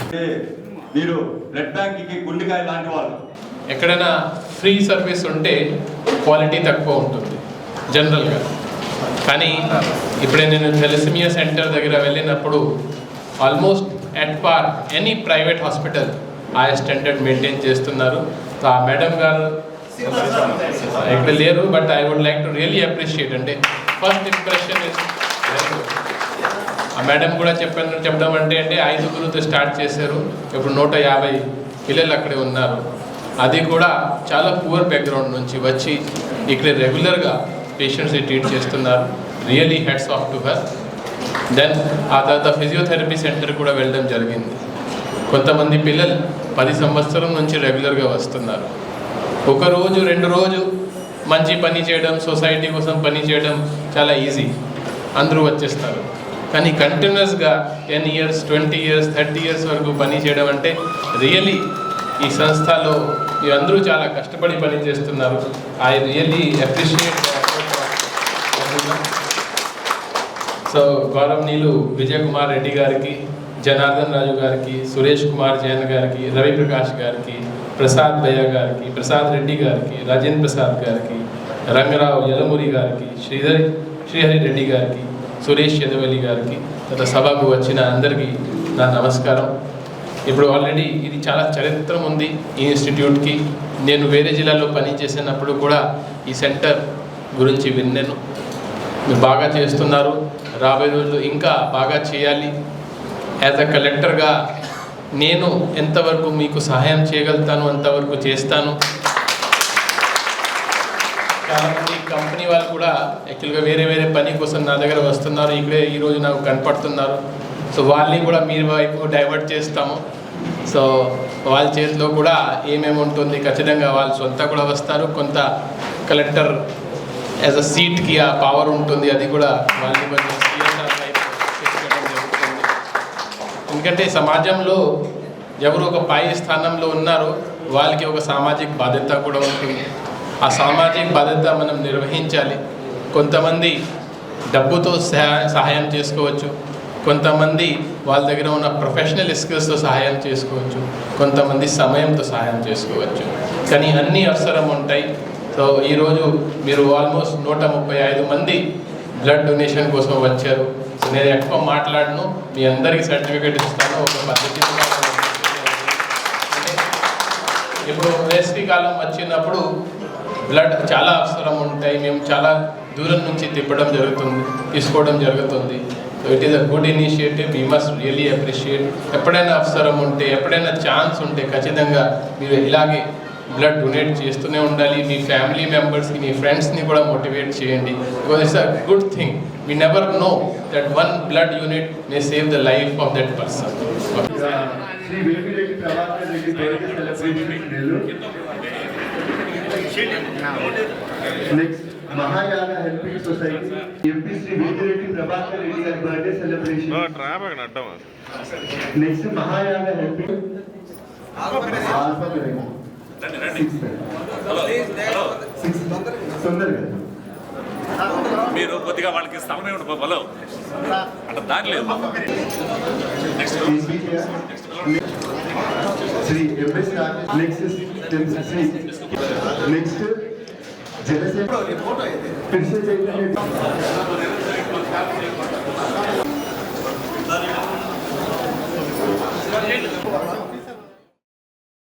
అంటే మీరు బ్లడ్ బ్యాంక్కి గుండెకాయ లాంటి వాళ్ళు. ఎక్కడైనా ఫ్రీ సర్వీస్ ఉంటే క్వాలిటీ తక్కువ ఉంటుంది జనరల్గా. కానీ ఇప్పుడే నేను థెలసిమియా సెంటర్ దగ్గర వెళ్ళినప్పుడు almost at par any private hospital ఆ స్టాండర్డ్ మెయింటైన్ చేస్తున్నారు. సో ఆ మేడం గారు ఇక్కడ లేరు but I would like to really appreciate అంటే ఫస్ట్ ఇంప్రెషన్ ఇస్ ఆ మేడం కూడా చెప్పాను చెప్పడం అంటే అంటే ఐదుగురుతో స్టార్ట్ చేశారు. ఇప్పుడు నూట యాభై పిల్లలు అక్కడే ఉన్నారు. అది కూడా చాలా పూర్ బ్యాక్గ్రౌండ్ నుంచి వచ్చి ఇక్కడ రెగ్యులర్గా పేషెంట్స్ని ట్రీట్ చేస్తున్నారు. Really hats off to her then ఆ తర్వాత ఫిజియోథెరపీ సెంటర్ కూడా వెళ్ళడం జరిగింది. కొంతమంది పిల్లలు పది సంవత్సరం నుంచి రెగ్యులర్గా వస్తున్నారు. ఒక రోజు రెండు రోజు మంచి పని చేయడం సొసైటీ కోసం పని చేయడం చాలా ఈజీ. అందరూ వచ్చేస్తారు. కానీ కంటిన్యూస్గా ten years twenty years thirty years వరకు పని చేయడం అంటే రియలీ ఈ సంస్థలో ఇవి అందరూ చాలా కష్టపడి పని చేస్తున్నారు ఐ రియల్లీ అప్రిషియేట్ సో గౌరవనీయులు విజయ్ కుమార్ రెడ్డి గారికి జనార్దన్ రాజు గారికి సురేష్ కుమార్ జైన్ గారికి రవి ప్రకాష్ గారికి ప్రసాద్ భయ్య గారికి ప్రసాద్ రెడ్డి గారికి రాజేంద్ర ప్రసాద్ గారికి రంగరావు యలమూరి గారికి శ్రీధర్ శ్రీహరి రెడ్డి గారికి సురేష్ యదవల్లి గారికి గత సభకు వచ్చిన అందరికీ నా నమస్కారం. ఇప్పుడు ఆల్రెడీ ఇది చాలా చరిత్రం ఉంది ఈ ఇన్స్టిట్యూట్కి. నేను వేరే జిల్లాలో పనిచేసినప్పుడు కూడా ఈ సెంటర్ గురించి విన్నాను. మీరు బాగా చేస్తున్నారు. రాబోయే రోజుల్లో ఇంకా బాగా చేయాలి. యాజ్ అ కలెక్టర్గా నేను ఎంతవరకు మీకు సహాయం చేయగలుగుతాను అంతవరకు చేస్తాను. చాలామంది కంపెనీ వాళ్ళు కూడా యాక్చువల్గా వేరే వేరే పని కోసం నా దగ్గర వస్తున్నారు. ఇక్కడే ఈరోజు నాకు కనపడుతున్నారు. సో వాళ్ళని కూడా మీ వైపు డైవర్ట్ చేస్తాము. సో వాళ్ళ చేతిలో కూడా ఏమేమి ఉంటుంది ఖచ్చితంగా వాళ్ళు సొంత కూడా వస్తారు. కొంత కలెక్టర్ యాజ్ అ సీట్కి ఆ పవర్ ఉంటుంది. అది కూడా వాళ్ళని ఎందుకంటే సమాజంలో ఎవరు ఒక పై స్థానంలో ఉన్నారో వాళ్ళకి ఒక సామాజిక బాధ్యత కూడా ఉంటుంది. ఆ సామాజిక బాధ్యత మనం నిర్వహించాలి. కొంతమంది డబ్బుతో సహాయం చేసుకోవచ్చు. కొంతమంది వాళ్ళ దగ్గర ఉన్న ప్రొఫెషనల్ స్కిల్స్తో సహాయం చేసుకోవచ్చు. కొంతమంది సమయంతో సహాయం చేసుకోవచ్చు. కానీ అన్ని అవసరం ఉంటాయి. సో ఈరోజు మీరు ఆల్మోస్ట్ నూట ముప్పై ఐదు మంది బ్లడ్ డొనేషన్ కోసం వచ్చారు. నేను ఎక్కువ మాట్లాడను మీ అందరికీ సర్టిఫికేట్ ఇస్తాను ఒక పద్ధతి ఇప్పుడు వేసవి కాలం వచ్చినప్పుడు బ్లడ్ చాలా అవసరం ఉంటాయి మేము చాలా దూరం నుంచి తిప్పడం జరుగుతుంది తీసుకోవడం జరుగుతుంది. So it is a good initiative you must really appreciate ఎప్పుడైనా అవసరం ఉంటే ఎప్పుడైనా ఛాన్స్ ఉంటే ఖచ్చితంగా మీరు ఇలాగే బ్లడ్ డొనేట్ చేస్తూనే ఉండాలి. మీ ఫ్యామిలీ మెంబర్స్కి మీ ఫ్రెండ్స్ని కూడా మోటివేట్ చేయండి. Because it's a good thing we never know that one blood unit may save the life of that person next Mahayana helping society MP Sri Prabhakar Reddy గారి birthday celebration next Mahayana helping alpha మీరు కొద్దిగా వాళ్ళకి సమయం ఉండి బలో అంటే దారి లేదు. నెక్స్ట్ జనసేన